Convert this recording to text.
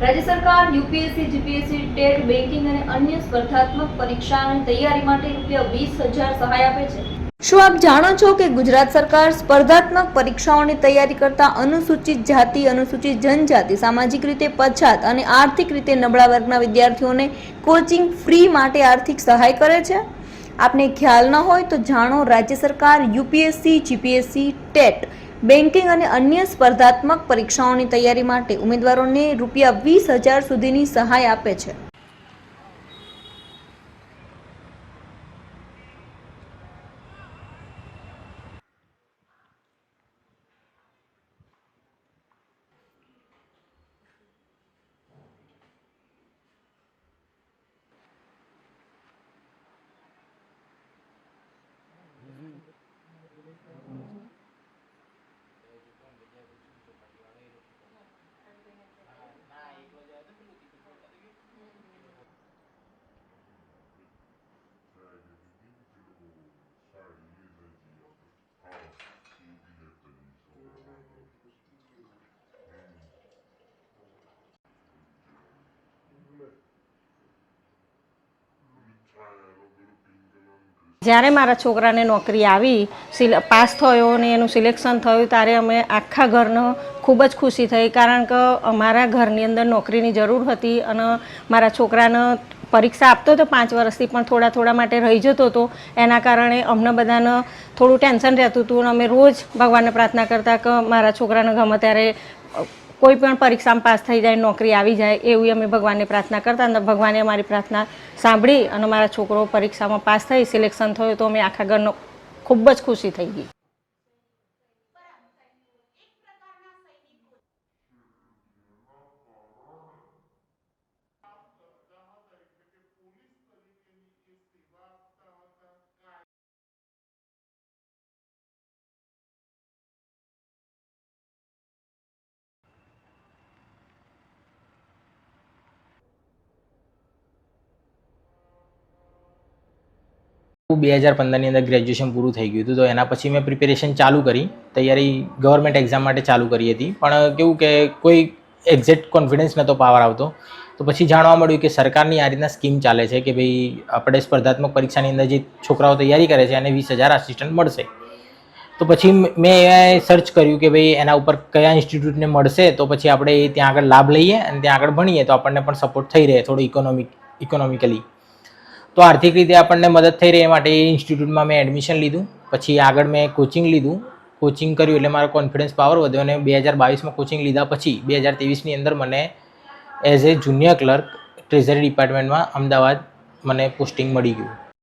રાજ્ય સરકાર, UPSC, GPSC, TET banking અને અન્ય સ્પર્ધાત્મક પરીક્ષાની તૈયારી માટે રૂપિયા વીસ હજાર સહાય આપે છે. શું આપ જાણો છો કે ગુજરાત સરકાર સ્પર્ધાત્મક પરીક્ષાઓની તૈયારી કરતા અનુસૂચિત જાતિ, અનુસૂચિત જનજાતિ, સામાજિક રીતે પછાત અને આર્થિક રીતે નબળા વર્ગના વિદ્યાર્થીઓને કોચિંગ ફ્રી માટે આર્થિક સહાય કરે છે? આપને ખ્યાલ ન હોય તો જાણો રાજ્ય સરકાર, યુપીએસસી, જીપીએસસી, ટેટ બેન્કિંગ અને અન્ય સ્પર્ધાત્મક પરીક્ષાઓની તૈયારી માટે ઉમેદવારોને રૂપિયા વીસ હજાર સુધીની સહાય આપે છે. જ્યારે મારા છોકરાને નોકરી આવી, સિલ, પાસ થયો ને એનું સિલેક્શન થયું, ત્યારે અમે આખા ઘરનો ખૂબ જ ખુશી થઈ, કારણ કે અમારા ઘરની અંદર નોકરીની જરૂર હતી અને મારા છોકરાને પરીક્ષા આપતો હતો પાંચ વર્ષથી, પણ થોડા થોડા માટે રહી જતો હતો એના કારણે અમને બધાને થોડું ટેન્શન રહેતું હતું અને અમે રોજ ભગવાનને પ્રાર્થના કરતા કે મારા છોકરાને ગમે ત્યારે કોઈ પણ પરીક્ષામાં પાસ થઈ જાય, નોકરી આવી જાય, એવી અમે ભગવાનને પ્રાર્થના કરતા અને ભગવાને અમારી પ્રાર્થના સાંભળી અને મારા છોકરો પરીક્ષામાં પાસ થઈ, સિલેક્શન થયું તો અમે આખા ઘરનો ખૂબ જ ખુશી થઈ ગઈ. બે હજાર પંદરની અંદર ગ્રેજ્યુએશન પૂરું થઈ ગયું હતું. તો એના પછી મેં પ્રિપેરેશન ચાલુ કરી. તૈયારી ગવર્મેન્ટ એક્ઝામ માટે ચાલુ કરી હતી. પણ કેવું કે કોઈ એક્ઝેક્ટ કોન્ફિડન્સ નહોતો પાવર આવતો. તો પછી જાણવા મળ્યું કે સરકારની આ રીતના સ્કીમ ચાલે છે કે ભાઈ આપણે સ્પર્ધાત્મક પરીક્ષાની અંદર જે છોકરાઓ તૈયારી કરે છે, એને વીસ હજાર આસિસ્ટન્ટ મળશે. તો પછી મેં એ સર્ચ કર્યું કે ભાઈ એના ઉપર કયા ઇન્સ્ટિટ્યૂટને મળશે, તો પછી આપણે ત્યાં આગળ લાભ લઈએ અને ત્યાં આગળ ભણીએ. તો આપણને પણ સપોર્ટ થઈ રહે થોડું ઇકોનોમિક ઇકોનોમિકલી તો આર્થિક રીતે આપણને મદદ થઈ રહે એ માટે એ ઇન્સ્ટિટ્યૂટમાં મેં એડમિશન લીધું. પછી આગળ મેં કોચિંગ લીધું. કોચિંગ કર્યું એટલે મારો કોન્ફિડન્સ પાવર વધ્યો અને બે હજાર બાવીસમાં કોચિંગ લીધા પછી બે હજાર ત્રેવીસની અંદર મને as a junior clerk treasury ડિપાર્ટમેન્ટમાં Ahmedabad મને પોસ્ટિંગ મળી ગયું.